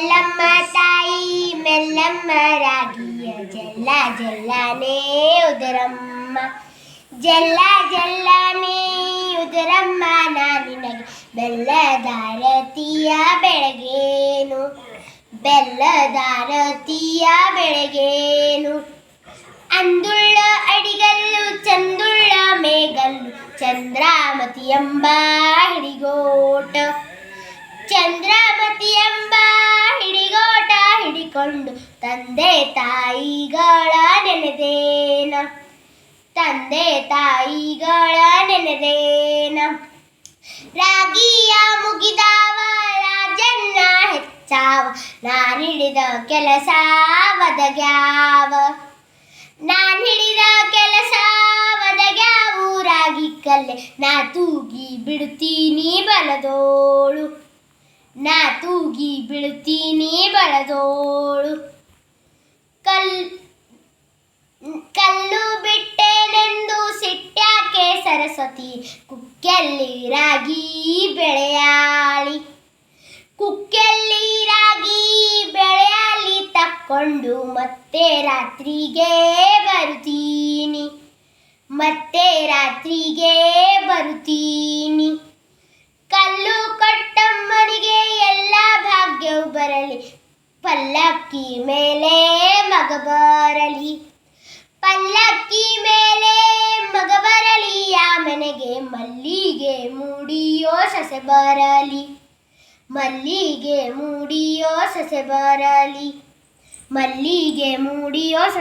ಮೆಲ್ಲಮ್ಮ ತಾಯಿ, ಮೆಲ್ಲಮ್ಮ ರಾಗಿಯ ಜಲ್ಲ ಜಲ್ಲನೇ ಉದರಮ್ಮ. ಜಲ್ಲ ಜಲ್ಲನೇ ಉದರಮ್ಮ, ನಾ ನಿನಗೆ ಬೆಲ್ಲದಾರತಿಯ ಬೆಳಗೇನು. ಬೆಲ್ಲದಾರತಿಯ ಬೆಳಗೇನು. ಅಂದುಳ್ಳ ಅಡಿಗಲ್ಲು, ಚಂದುಳ್ಳ ಮೇಗಲ್ಲು, ಚಂದ್ರಾಮತಿ ಎಂಬ ಹಿಡಿಗೋಟ ಚಂದ್ರಾಮತಿ ಎಂಬ ತಂದೆ ತಾಯಿಗಳ ನೆನೆದೇನ. ತಂದೆ ತಾಯಿಗಳ ನೆನೆದೇನ. ರಾಗಿಯ ಮುಗಿದಾವ, ರಾಜನ್ನ ಹೆಚ್ಚಾವ. ನಾನಿಡಿದ ಕೆಲಸ ಒದಗ್ಯಾವ ನಾನ್ ಹಿಡಿದ ಕೆಲಸ ಒದಗ್ಯಾವು ರಾಗಿ ಕಲ್ಲೆ, ನಾ ತೂಗಿ ಬಿಡುತ್ತೀನಿ ಬಲದೋಳು. ನಾ ತೂಗಿ ಬಿಡುತ್ತೀನಿ ಬಲದೋಳು. ಕುಕ್ಕೆಲ್ಲಿ ರಾಗಿ ಬೆಳೆಯಾಳಿ. ಕುಕ್ಕೆಲ್ಲಿ ರಾಗಿ ಬೆಳೆಯಾಳಿ, ತಕ್ಕೊಂಡು ಮತ್ತೆ ರಾತ್ರಿಗೆ ಬರುತ್ತೀನಿ. ಮತ್ತೆ ರಾತ್ರಿಗೆ ಬರುತ್ತೀನಿ. ಕಲ್ಲು ಕಟ್ಟಮ್ಮನಿಗೆ ಎಲ್ಲ ಭಾಗ್ಯವು ಬರಲಿ. ಪಲ್ಲಕ್ಕಿ ಮೇಲೆ ಮಗ ಬರಲಿ. ಪಲ್ಲಕ್ಕಿ ಮಲ್ಲಿಗೆ ಮೂಡಿಯೋ ಸಸೆ ಬರಲಿ. ಮಲ್ಲಿಗೆ ಮೂಡಿಯೋ ಸಸೆ ಬರಲಿ. ಮಲ್ಲಿಗೆ ಮೂಡಿಯೋ ಸಸೆ